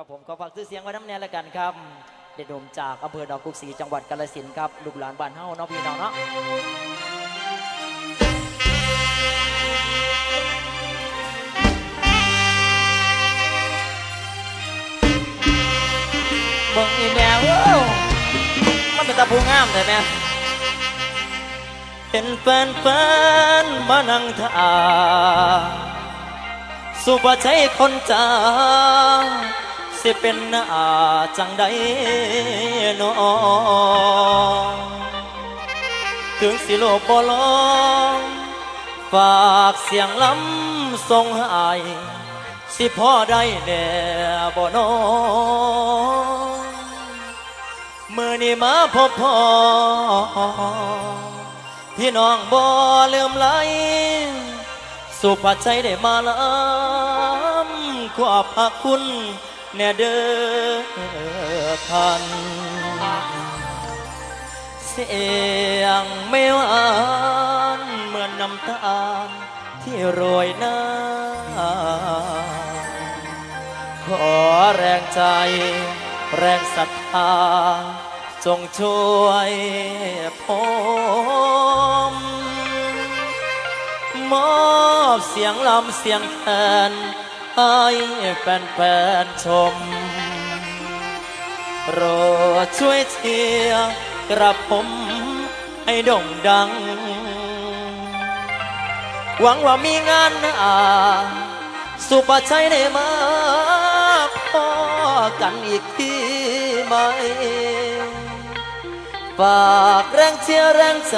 ครับผมขอฝากซื้อเสียงไว้น้ำแน่ละกันครับ เด็ดโดมจากอำเภอดอกกุกศรีจังหวัดกาฬสินธุ์ครับลูกหลานบ้านเฮาเนาะพี่น้องเนาะเบิ่งอีแมวมันเป็นตาผู้งามแต่แม่เป็นแฟนแฟนๆมานั่งท่าสุภาชัยคนจา สิเป็นหน้าจังใดนอถึงสิโลบบ่ลองฝากเสียงล้ำทรงหายสิพ่อได้แน่บ่นอมือนี้มาพบพ่อพี่น้องบ่ลืมไหลสุภาชัยได้มาลำขอบพระคุณ แน่เด้อท่านเสียงไม่หวานเหมือนน้ำตาลที่โรยหน้า ขอแรงใจ แรงศรัทธา จงช่วยผมมอบเสียงลำเสียงแคน ให้แฟนๆชม โปรดช่วยเชียร์กระผมให้โด่งดัง หวังว่ามีงานหน้าสุภาชัยได้มาพอกันอีกทีไหมฝากแรงเชียร์แรงใจ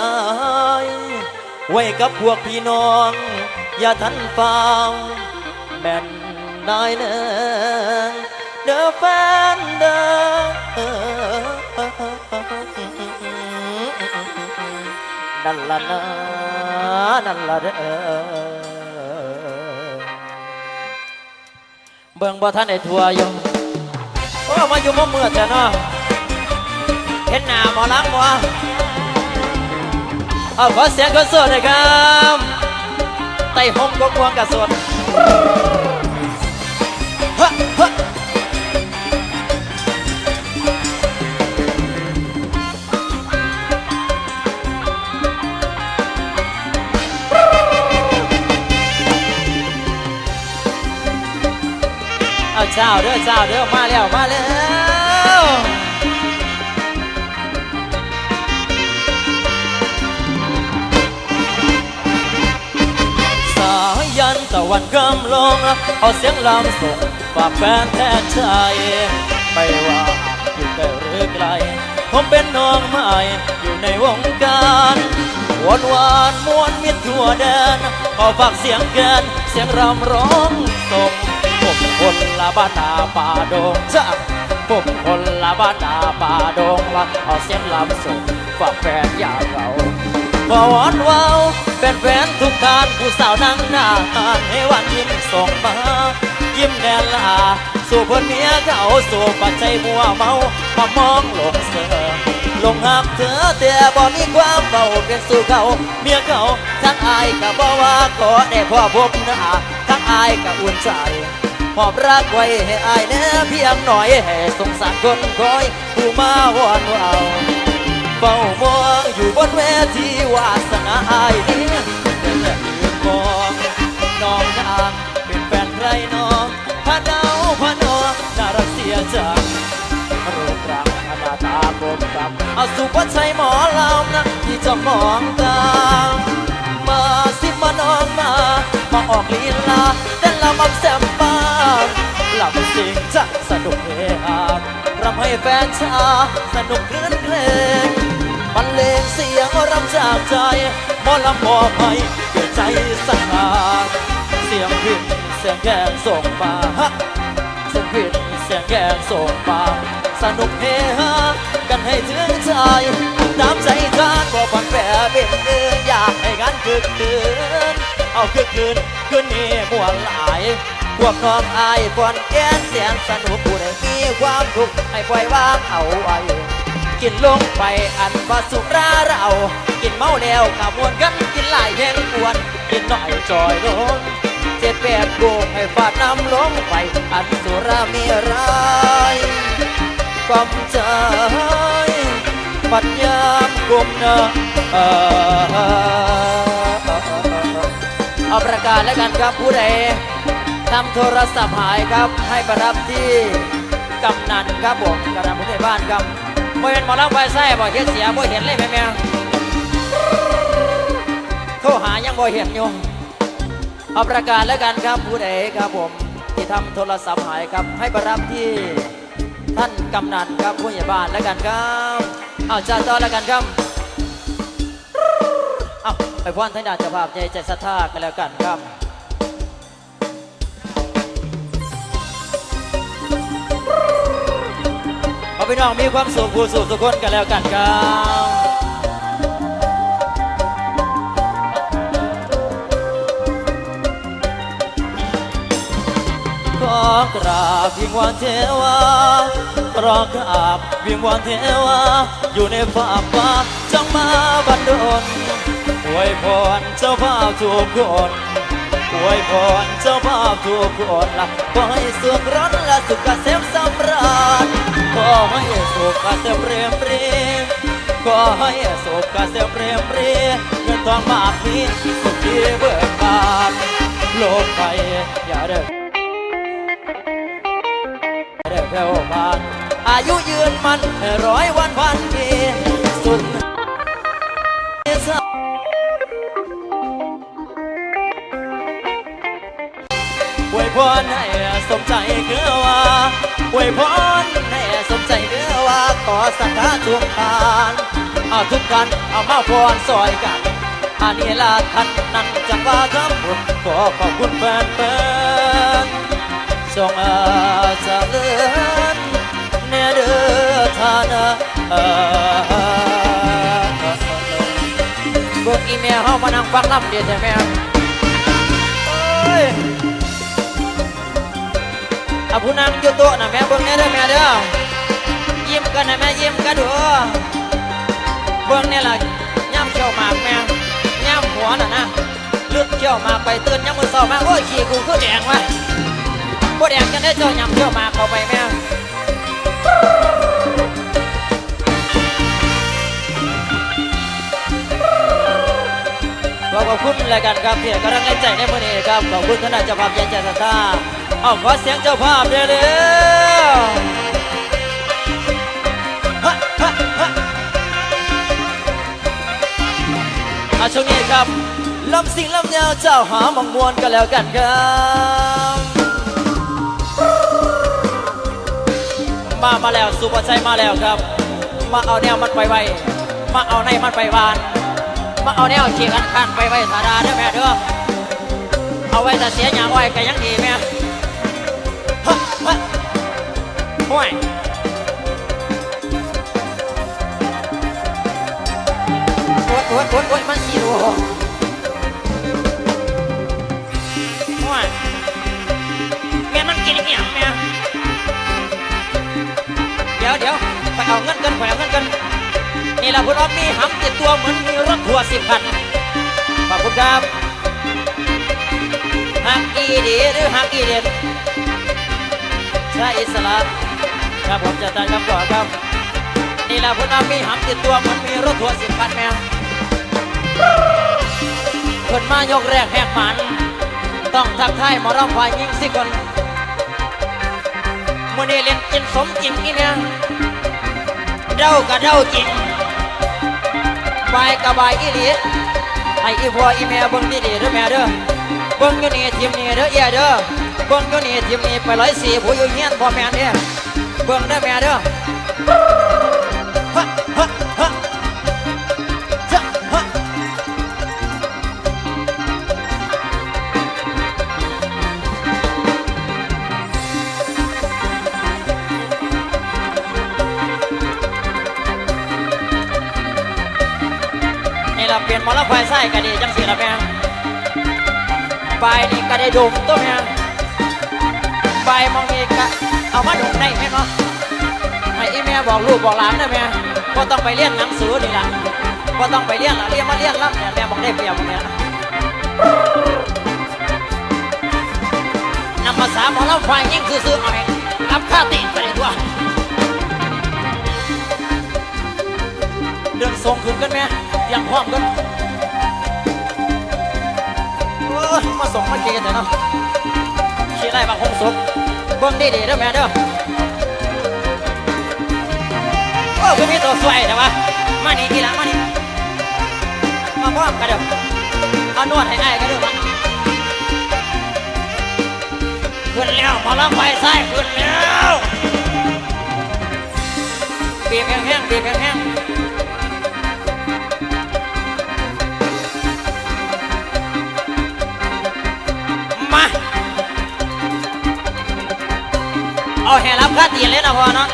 ไว้กับพวกพี่น้อง อย่าทันฟังแม่น นายเนงเด้อแฟนเด้อนั่นละนะนั่นละเด้อเบิ่งบ่ท่านได้ทัวร์อ เมื่อแต่เนาะเห็นหน้าหมอลังบ่เอาขอเสียงคนโสดหน่อยครับไต่ห้องกวงกับโสดฮะฮะเอาเจ้าเด้อเจ้าเด้อมาแล้วมาแล้วสายันตะวันกำลงเอาเสียงลำส่ง ฝากแฟนแทนใจไม่ว่าอยู่ใกล้หรือไกล ผมเป็นน้องใหม่อยู่ในวงการหวานหวานมวนมิตรทั่วแดนขอฝากเสียงแกนเสียงรำร้องส่งผมคนละบ้านนาป่าดงจ้าผมคนละบ้านนาป่าดงละเอาเสียงลำส่งฝากแฟนอยากเราบอวอนว้าเป็นแฟนทุกท่านผู้สาวนั่งหน้าให้วันยิ้มส่งมา ยิ้มแน่ลา สู่เพื่อนเมียเขาสู่ปัจจัยมัวเมามามองหลงเสือลงหักเธอแต่บ่มีความเบาเป็นสู่เขาเมียเขาทั้งอายก็บ่ว่าขอได้พ่อพบหน้าทั้งอายก็อุ่นใจมอบรักไว้ให้อายแน่เพียงหน่อยให้สงสารคนคอย ผู้มาวอนเอาเฝ้ามองอยู่บนเวทีวาสนาอายนี้แต่แต่ยืนมองน้องนางเป็นแฟนใครน้อง พระดาพะนอน่ารักเสียจังรูปร่างหน้าตาคมกำเอาสุภาชัยหมอลำนะที่จะมองตามมาสิมาน้องมา มาออกลีลาแต่ละมับแซมบ้านลำสิงจะสนุกเฮฮารำให้แฟนชาสนุกคลื่นเพลงบรรเลงเสียงรำจากใจหมอลำมอบให้ด้วยใจสักาเสียงพิน เสียงแกงส่งมาฮะเสียงพินเสียงแกงส่งมาสนุกเฮฮากันให้ถึงใจน้ำใจทานบ่ฝันแปรเป็นเดินอยากให้กันคึกคืนเอาคึกคืนคืนนี้มวนหลายพวกน้องอายบอนแกนเสียงสนุกผู้ใดมีความทุกข์ให้ปล่อยวางเอาไว้กินลงไปอันว่าสุราเรา กินเมาแล้วกะมวนกันกินหลายแห่งกวนกินหน่อยจอยลง เจ็ดแปดโกงให้ฟาดน้ำลงไป อันสุรามีร้ายกล่อมใจปัญญามกลมนอะเอาประกาศแล้วกันครับผู้ใดทำโทรศัพท์หายครับ ให้ปรับที่กำนันครับผมกำนันผู้ใหญ่บ้านครับบ่เห็นหมอลำไฟไส้บ่เห็นเสียบ่เห็นเลยแม่แม่โทรหายังบ่เห็นอยู่ เอาประกาศแล้วกันครับผู้ใดครับผมที่ทำโทรศัพท์หายครับให้ไปรับที่ท่านกำนันครับผู้ใหญ่บ้านแล้วกันครับเอาจ้าต่อแล้วกันครับเอาไปพ่อนท่านดาเจ้าภาพใจใจศรัทธากันแล้วกันครับเอาพี่น้องมีความสุขผู้สุขทุกคนกันแล้วกันครับ อกราบวิงวอนเทวาขอกราบวิงวอนเทวา อยู่ในฝ่าฟ้าจงมาบันดลอวยพรเจ้าภาพทุกคนอวยพรเจ้าภาพทุกคนละขอให้สุขร้อนและสุขเกษมสำราญขอให้สุขเกษมเรียมปรีขอให้สุขเกษมเรียมปรีเงินทองมากมีสุขที่เบิกบานโลกไปอย่าเด้อ เด้อแผ่วผ่านอายุยืนมันร้อยวันพันปีสุดอวยพรให้สมใจเกือว่าอวยพรให้สมใจเกือว่าขอสัทธาระทุกทานเอาทุกกันเอามาพรซอยกันอันนี้ละท่านนั้นจังว่าทำบุญขอขอบคุณแฟนแฟนๆส่งเอ ทานะเอ่อเบิ่งอีเมลเฮามานั่งฟังลำเดียวใช่ไหมเอ้ยอาผู้นั่งอยู่โต๊ะน่ะแม่เบิ่งแน่เด้อแม่เด้อยิ้มกันนะแม่ยิ้มกันดูเบิ่งเนี่ยล่ะย่ำเขี้ยวหมากแม่ย่ำหัวน่ะนะลึกเขี้ยวหมากไปตื่นย่ำมือเศร้ามาโอ้ยขี้กูคือแดงวะบ่แดงจะได้เจ้ายำเที่ยวมาเข้าไปแม่ อขอบคุณรายการครับที่กำลังใจในมื้อนี้ครับขอบคุณท่านเจ้าภาพใหญ่ใจศรัทธาเอาขอเสียงเจ้าภาพเด้อเด้อฮะฮะฮะอะช่วงนี้ครับลำสิงลำยาวเจ้าหาหมองมวนกันแล้วกันครับมามาแล้วสุภาชัยมาแล้วครับ มาเอาแนวมันไปไวมาเอาในมันไปวาน มาเอาแนวเชียงกันขันไปไว้ธาดาเด้อแม่เด้อเอาไว้แต่เสียหยางไว้ก็ยังดีแม่ฮะฮะห่วยโอ๊ยโอ๊ยโอ๊ยโอ๊ยมันสีดู นี่แหละคุณอ๊อฟมีหำติดตัวเหมือนมีรถทัวร์สิบคันขอบคุณครับหักอีเดีหรือหักอีเด็ดใช่อิสระครับผมจะตัดคำก่อนครับ นี่แหละคุณอ๊อฟมีหำติดตัวเหมือนมีรถทัวร์สิบคันแมวคนมายกแรกแหกหมัน ต้องทักทายมอร้องควายยิงสิคนมื่อนี้เล่นกินสมจริงนี่เนี่ยเดากับเดาจริง บายกับบายอีหลีไอ้อีพ่ออีแม่เบิ้งดีเด้อแม่เด้อเบิ้งอยู่นี่ทีมนี่เด้อเอียเด้อเบิ้งอยู่นี่ทีมนี่ไปร้อยสี่ผู้อยู่เฮียนพ่อแม่เด้อเบิ้งเด้อแม่เด้อ ไยก็ดีจังสิละแม่ใบนี้ก็ได้ดมตัวแม่ใบมองนี้กะเอามาดมได้แม่เนาะให้แม่บอกลูกบอกหลานนะแม่ก็ต้องไปเรียนหนังสือนี่ละก็ต้องไปเรียนละเรียนมาเรียนแล้วเนี่ยแม่บอกได้เปรียบแม่นำภาษาหออเล่าควายยิ่งคือซื้อเอาเองรับค่าตีไปด้วยเดินส่งขึ้นกันแม่เตรียมพร้อมกัน อมาส่งมาเกกันเถอะเนาะขี้ไล่บักหงสุกเบิ่งดีๆเด้อแม่เด้อโอ้คือมีตัวสวยแต่ว่ามานี่ทีหลังมานี่มาพร้อมกันเด้อเอานวดให้ไอ้กันเด้อมาขึ้นแล้วพอลำไฟใส่ขึ้นแล้วบีบแห้งๆบีบแห้งๆ เอาแห่รับค่าตีนเลยนะพ่อเนาะ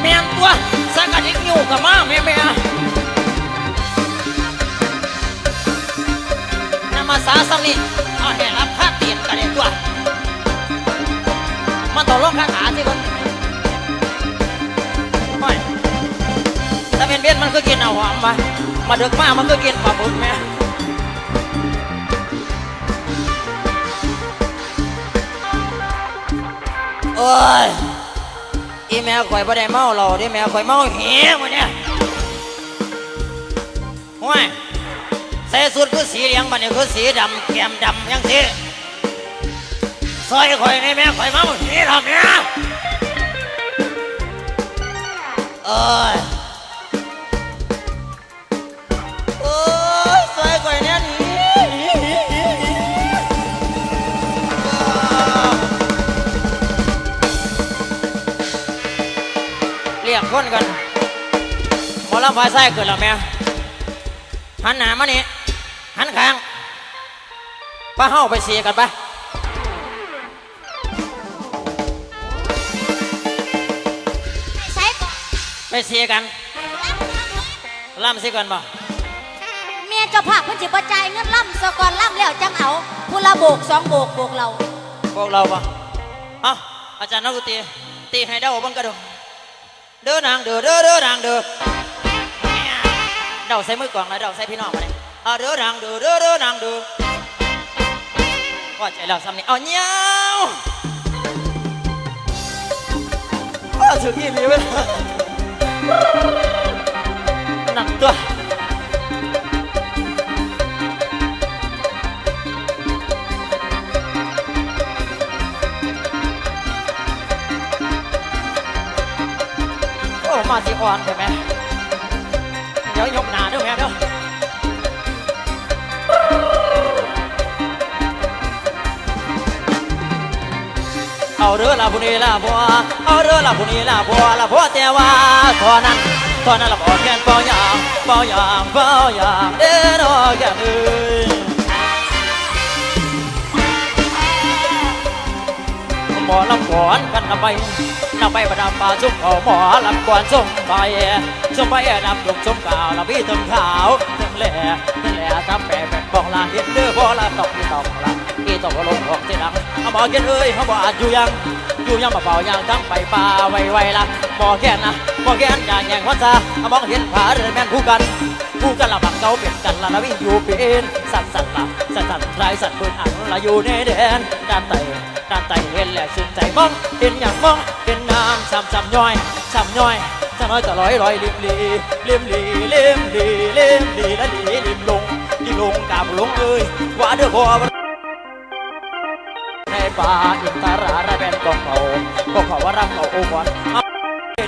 แม่นตัวสักกะทิกอยู่กับมาแม่แม่นำมาสาสำนีเอาแห่รับค่าเตียนกันเลยตัวมันต่อรองคาถาสิคนไม่ถ้าเป็นเบี้ยนมันก็กินเอาหอมมามาดึกมากมันก็กินปลาบุญแม่ อ้ยอีแม่ข่อยบ่ได้เมาเราดิแม่ข่อยเมาเหี้ยมันเนี่ยห่วยใส่สุดคือสีเหลืองบัดนี้คือสีดำแก้มดำยังสิซอยข่อยในแม่ข่อยเมาเหี้ยทำเนี่ยเอ้ย ลำไฟไส้เกิดแล้วแม่หันหน้ามานี่หันข้างป้าเฮาไปเสียกันไปใช้ก่อนไปเสียกันล่ำเสียกันบ่เมียเจ้าภาพเพิ่นสิบ่จ่ายเงินล่ำสก่อนล่ำแล้วจังเอาผู้ละโบกสองโบกโบกเราพวกเราบ่เอ้าอาจารย์นักดนตรีตีให้เดาเบังกระดูเด้อนางเด้อเด้อเด้อนางเด้อ เดาใส่มือกลองแล้วเดาใส่พี่น้องมาเลยเอาเด้อนางด้อเด้อเด้อนางด้อว่าใจเราซ้ำนี่เอาเงี้ยวอ้าวถึงอีหลีไปแล้วหนักตัวโอ้มาสิอ่อนใช่ไหม ลาบุนีลาบัวเอาเรือลาบุนีลาบัวลาบัวแต่ว่าตอนนั้นตอนนั้นเราบอกแค่เป่ายางเป่ายางเป่ายางเด้อนอแก่เอ้ยหมอลำก่อนกันนำไปนำไปประดับป่าจุกเอาหมอลำก่อนส่งไปส่งไปนำจุกชมกาวละพี่ถึงขาวถึงแหล่ถึงแหล่ทำแปะแปะบอกลาเห็นเด้อพอละตอกพี่ตอกละ ตอกก็ลงออกเสียดังเอาหมอเกินเอ้ยเขาบอกอาจอยู่ยังอยู่ยังมาเป่ายังทั้งไปป่าไวไวละหมอแก่นนะหมอแก่นอย่างแย่งวัดซาเอามองเห็นผาเรือแม่นคู่กันคู่กันละบักเก่าเป็นกันละละวิ่งอยู่เป็นสัตว์สัตว์ละสัตว์สัตว์ไรสัตว์ปืนอันละอยู่ในแดนด้านไตด้านไตเห็นแล้วชื่นใจมองเห็นอย่างมองเห็นน้ำช้ำช้ำย่อยช้ำย่อยช้ำน้อยจะลอยลอยลิมลีลิมลีลิมลีลิมลีและลีลิมลงลิมลงกาบลงเอ้ยว่าเด้อพ่อ ในป่าอินทาราระแบนกองเขาก็ขอว่ารำเขาอ้ก่อนเอา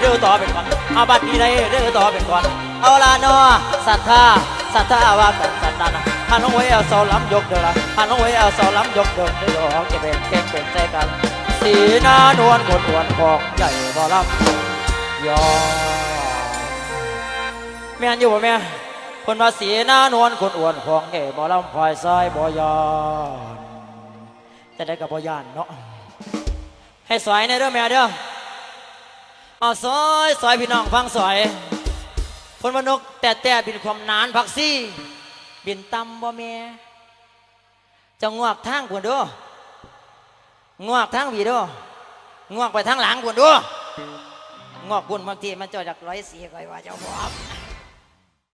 เด้อต่อเป็นก่อนเอาบัดนี้ได้เด้อต่อเป็นก่อนเอาละเนาะศรัทธาศรัทธาว่ากันสันดานะหันลงไว้เอาเสาล้ำยกเด้อละหันลงไว้เอาเสาล้ำยกเด้อเด้อจะเป็นแกงเป็นใจกัน สีหน้านวลคนอวนของใหญ่บ่ลำยอแม่นอยู่บ่แม่คนว่าสีหน้านวลคนอวนของใหญ่บ่ลำพลอยซ้ายบ่ยาน จะได้กับบ่ยานเนาะให้สวยในเด้อแม่เด้อเอาซอยซอยพี่น้องฟังสวยคนมนกแต่แต่บินความนานพักซี่บินต่ำบ่แม่จะงวกทางกวนด้งวกทางวีด้งวกไปทางหลังกวนด้งวกกุนบางทีมันจอจากร้อยสี่คอยว่าเจ้าบอบ